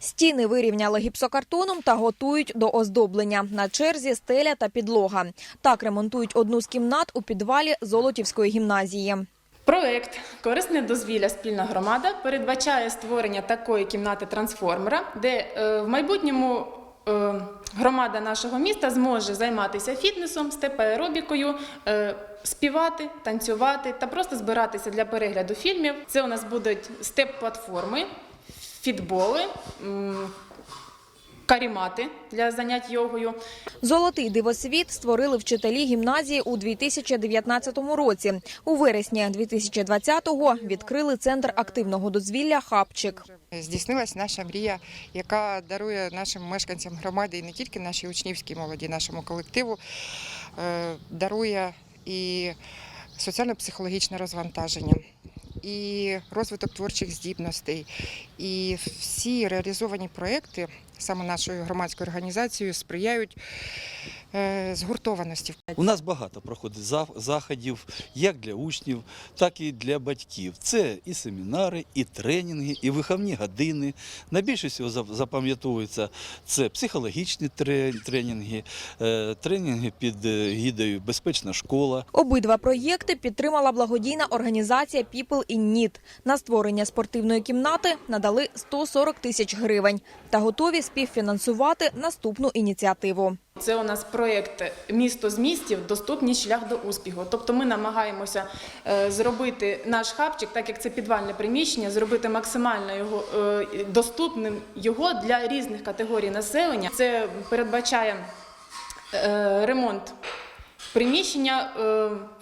Стіни вирівняли гіпсокартоном та готують до оздоблення. На черзі стеля та підлога. Так ремонтують одну з кімнат у підвалі Золотівської гімназії. Проект Корисне дозвілля спільна громада передбачає створення такої кімнати трансформера, де е, в майбутньому е, громада нашого міста зможе займатися фітнесом, степ-аеробікою, е, співати, танцювати та просто збиратися для перегляду фільмів. Це у нас будуть степ-платформи, фітболи. Карімати для занять йогою, Золотий дивосвіт створили вчителі гімназії у 2019 році. У вересні 2020-го відкрили центр активного дозвілля «Хабчик». Здійснилась наша мрія, яка дарує нашим мешканцям громади і не тільки нашій учнівській молоді, нашому колективу, е, дарує і соціально-психологічне розвантаження, і розвиток творчих здібностей. І всі реалізовані проекти саме нашою громадською організацією сприяють згуртованості. У нас багато проходить за- заходів як для учнів, так і для батьків. Це і семінари, і тренінги, і виховні години. Найбільше всього запам'ятовується це психологічні тре- тренінги, е, тренінги під е, гідою Безпечна школа. Обидва проєкти підтримала благодійна організація People in Need. На створення спортивної кімнати надали 140 тисяч гривень та готові співфінансувати наступну ініціативу. Це у нас проєкт Місто з містів доступний шлях до успіху. Тобто ми намагаємося е, зробити наш хабчик, так як це підвальне приміщення, зробити максимально його е, доступним його для різних категорій населення. Це передбачає е, ремонт приміщення,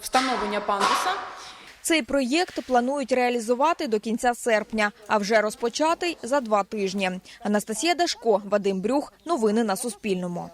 встановлення пандуса. Цей проєкт планують реалізувати до кінця серпня, а вже розпочатий за два тижні. Анастасія Дашко, Вадим Брюх. Новини на Суспільному.